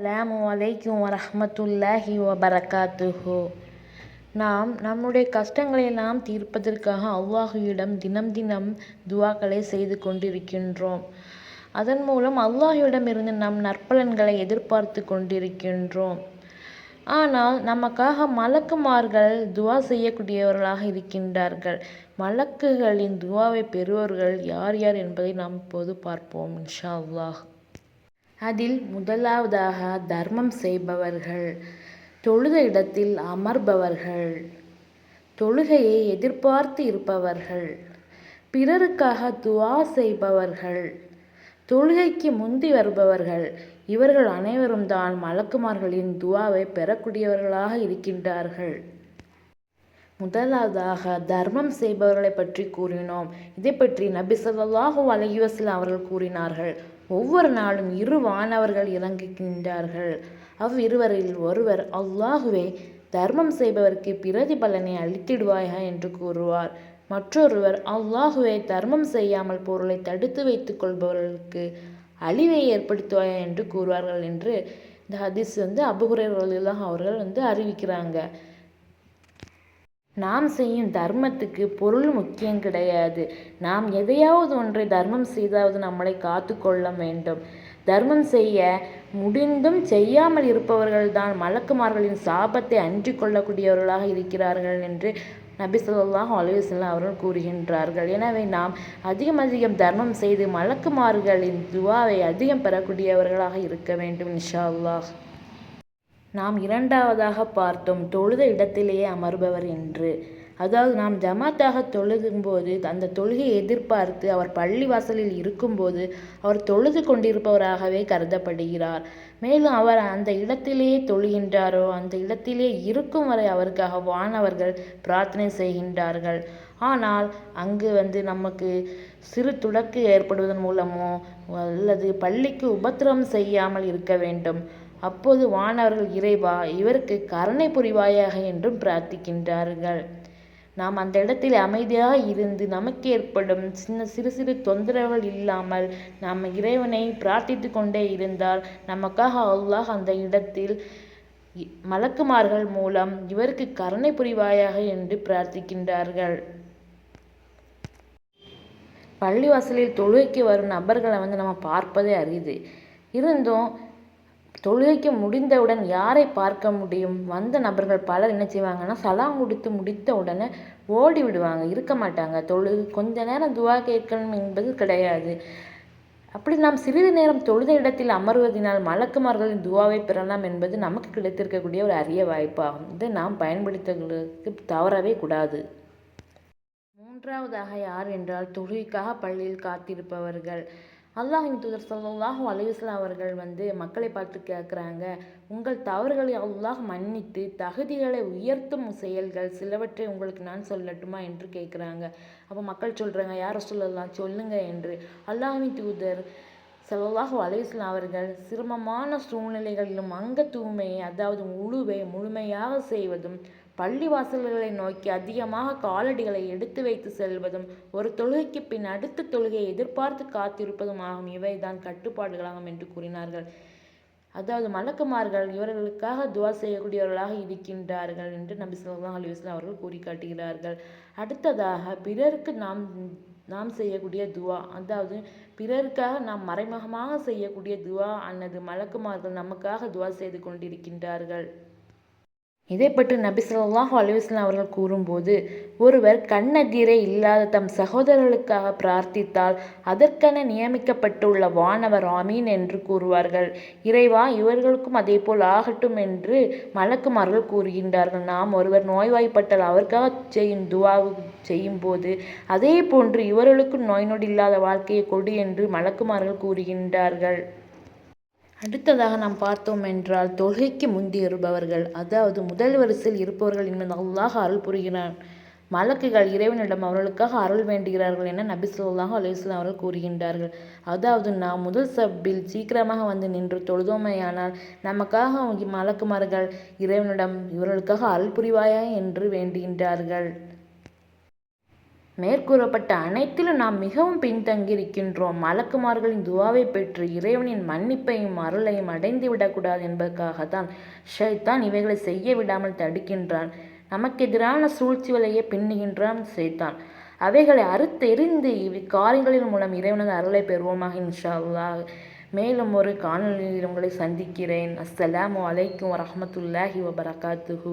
அலாம் வலைக்கும் வரமத்துல்லாஹி வபரகாத்துஹு. நாம் நம்முடைய கஷ்டங்களை எல்லாம் தீர்ப்பதற்காக அல்லாஹுவிடம் தினம் தினம் துவாக்களை செய்து கொண்டிருக்கின்றோம். அதன் மூலம் அல்லாஹுவிடமிருந்து நம் நற்பலன்களை எதிர்பார்த்து கொண்டிருக்கின்றோம். ஆனால் நமக்காக மலக்குமார்கள் துவா செய்யக்கூடியவர்களாக இருக்கின்றார்கள். மலக்குகளின் துவாவை பெறுவர்கள் யார் யார் என்பதை நாம் இப்போது பார்ப்போம் இன்ஷா அல்லாஹ். அதில் முதலாவதாக தர்மம் செய்பவர்கள் தொழுத இடத்தில் அமர்பவர்கள் தொழுகையை எதிர்பார்த்து இருப்பவர்கள் பிறருக்காக துவா செய்பவர்கள் தொழுகைக்கு முந்தி வருபவர்கள். இவர்கள் அனைவரும் தான் மலக்குமார்களின் துவாவை பெறக்கூடியவர்களாக இருக்கின்றார்கள். முதலாவதாக தர்மம் செய்பவர்களை பற்றி கூறினோம். இதை பற்றி நபி சொல்லாஹு அலையுவசில் அவர்கள் கூறினார்கள். ஒவ்வொரு நாளும் இரு வானவர்கள் இறங்குகின்றார்கள். அவ்விருவரில் ஒருவர் அல்லாஹுவே தர்மம் செய்பவருக்கு பிரதிபலனை அளித்திடுவாயா என்று கூறுவார். மற்றொருவர் அல்லாஹுவே தர்மம் செய்யாமல் பொருளை தடுத்து வைத்துக் கொள்பவர்களுக்கு அழிவை ஏற்படுத்துவாயா? என்று கூறுவார்கள் என்று இந்த ஹதீஸ் வந்து அபுகுரைலாம் அவர்கள் வந்து அறிவிக்கிறாங்க. நாம் செய்யும் தர்மத்துக்கு பொருள் முக்கியம் கிடையாது. நாம் எதையாவது ஒன்றை தர்மம் செய்தாவது நம்மளை காத்து கொள்ள வேண்டும். தர்மம் செய்ய முடிந்தும் செய்யாமல் இருப்பவர்கள்தான் மலக்குமார்களின் சாபத்தை அன்றி கொள்ளக்கூடியவர்களாக இருக்கிறார்கள் என்று நபி சொல்லாஹ் அலுவலாம் அவர்கள் கூறுகின்றார்கள். எனவே நாம் அதிகம் அதிகம் தர்மம் செய்து மலக்குமார்களின் துவாவை அதிகம் பெறக்கூடியவர்களாக இருக்க வேண்டும் இன்ஷா அல்லாஹ். நாம் இரண்டாவதாக பார்த்தோம் தொழுத இடத்திலேயே அமர்பவர் என்று. அதாவது நாம் ஜமாத்தாக தொழுகும்போது அந்த தொழுகையை எதிர்பார்த்து அவர் பள்ளி வாசலில் இருக்கும்போது அவர் தொழுது கொண்டிருப்பவராகவே கருதப்படுகிறார். மேலும் அவர் அந்த இடத்திலேயே தொழுகின்றாரோ அந்த இடத்திலே இருக்கும் வரை அவருக்காக வானவர்கள் பிரார்த்தனை செய்கின்றார்கள். ஆனால் அங்கு வந்து நமக்கு சிறு துடக்கு ஏற்படுவதன் மூலமோ அல்லது பள்ளிக்கு உபத்திரம் செய்யாமல் இருக்க வேண்டும். அப்போது வானவர்கள் இறைவா இவருக்கு கருணை புரிவாயாக என்றும் பிரார்த்திக்கின்றார்கள். நாம் அந்த இடத்தில் அமைதியாக இருந்து நமக்கு ஏற்படும் சின்ன சிறு சிறு தொந்தரவுகள் இல்லாமல் நாம் இறைவனை பிரார்த்தித்து கொண்டே இருந்தால் நமக்காக அல்லாஹ் அந்த இடத்தில் மலக்குமார்கள் மூலம் இவருக்கு கருணை புரிவாயாக என்று பிரார்த்திக்கின்றார்கள். பள்ளிவாசலில் தொழுகைக்கு வரும் நபர்களை வந்து நம்ம பார்ப்பதே அரிது. இருந்தும் தொழுகைக்கு முடிந்தவுடன் யாரை பார்க்க முடியும்? வந்த நபர்கள் பலர் என்ன செய்வாங்கன்னா சலாம் கொடுத்து முடித்த உடனே ஓடி விடுவாங்க. இருக்க மாட்டாங்க. தொழு கொஞ்ச நேரம் துவா கேட்கணும் என்பது கிடையாது. அப்படி நாம் சிறிது நேரம் தொழுத இடத்தில் அமர்வதனால் மலக்குமார்களின் துவாவை பெறலாம் என்பது நமக்கு கிடைத்திருக்கக்கூடிய ஒரு அரிய வாய்ப்பாகும். இதை நாம் பயன்படுத்துவதற்கு தவறவே கூடாது. மூன்றாவதாக யார் என்றால் தொழுகைக்காக பள்ளியில் காத்திருப்பவர்கள். அல்லாஹின் தூதர் சொல்லாஹும் அலையுஸ்லாம் அவர்கள் வந்து மக்களை பார்த்து கேட்குறாங்க உங்கள் தவறுகளை அல்லாஹ் மன்னித்து தகுதிகளை உயர்த்தும் செயல்கள் சிலவற்றை உங்களுக்கு நான் சொல்லட்டுமா என்று கேட்குறாங்க. அப்போ மக்கள் சொல்கிறாங்க யாரை சொல்லலாம் சொல்லுங்க என்று. அல்லாஹின் தூதர் சல்லாஹூ அலையுஸ்லாம் அவர்கள் சிரமமான சூழ்நிலைகளிலும் அங்க தூய்மையை அதாவது முழுவை முழுமையாக செய்வதும் பள்ளி வாசல்களை நோக்கி அதிகமாக காலடிகளை எடுத்து வைத்து செல்வதும் ஒரு தொழுகைக்கு பின் அடுத்த தொழுகையை எதிர்பார்த்து காத்திருப்பதும் ஆகும். இவைதான் கட்டுப்பாடுகளாகும் என்று கூறினார்கள். அதாவது மலக்குமார்கள் இவர்களுக்காக துவா செய்யக்கூடியவர்களாக இருக்கின்றார்கள் என்று நபி சொல்லா அலிவஸ்லாம் அவர்கள் கூறி காட்டுகிறார்கள் அடுத்ததாக பிறருக்கு நாம் நாம் செய்யக்கூடிய துவா அதாவது பிறருக்காக நாம் மறைமுகமாக செய்யக்கூடிய துவா அல்லது மலக்குமார்கள் நமக்காக துவா செய்து கொண்டிருக்கின்றார்கள். இதை பற்றி நபி அலுவலாம் அவர்கள் கூறும்போது ஒருவர் கண்ணெதிரே இல்லாத தம் சகோதரர்களுக்காக பிரார்த்தித்தால் அதற்கென நியமிக்கப்பட்டுள்ள வானவர் ஆமீன் என்று கூறுவார்கள். இறைவா இவர்களுக்கும் அதே போல் ஆகட்டும் என்று மலக்குமார்கள் கூறுகின்றார்கள். நாம் ஒருவர் நோய்வாய்ப்பட்டால் அவருக்காக செய்யும் துவா செய்யும் போது அதே போன்று இவர்களுக்கும் நோய் நொடி இல்லாத வாழ்க்கையை கொடு என்று மலக்குமார்கள் கூறுகின்றார்கள். அடுத்ததாக நாம் பார்த்தோம் என்றால் தொழுகைக்கு முந்தி இருப்பவர்கள் அதாவது முதல் வரிசையில் இருப்பவர்கள் என்பது அல்லாஹ் அருள் புரிகிறான். மலக்குகள் இறைவனிடம் அவர்களுக்காக அருள் வேண்டுகிறார்கள் என நபி சொல்லாஹ் அலிஸ்லாம் அவர்கள் கூறுகின்றார்கள். அதாவது நாம் முதல் சப்பில் சீக்கிரமாக வந்து நின்று தொழுதோமையானால் நமக்காக மலக்குமார்கள் இறைவனிடம் இவர்களுக்காக அருள் புரிவாயா என்று வேண்டுகின்றார்கள். மேற்கூறப்பட்ட அனைத்திலும் நாம் மிகவும் பின்தங்கியிருக்கின்றோம். மலக்குமார்களின் துவாவை பெற்று இறைவனின் மன்னிப்பையும் அருளையும் அடைந்து விடக்கூடாது என்பதற்காகத்தான் ஷைத்தான் இவைகளை செய்ய விடாமல் தடுக்கின்றான். நமக்கு எதிரான சூழ்ச்சிகளையே பின்னுகின்றான் ஷைத்தான். அவைகளை அறுத்தெறிந்து இவ்விக்காரியங்களின் மூலம் இறைவனது அருளை பெறுவோமாக இன்ஷா அல்லாஹ் மேலும் ஒரு காணொலியில் உங்களை சந்திக்கிறேன். அஸ்ஸலாமு அலைக்கும் வரமத்துல்லாஹி வபரகாத்துஹூ.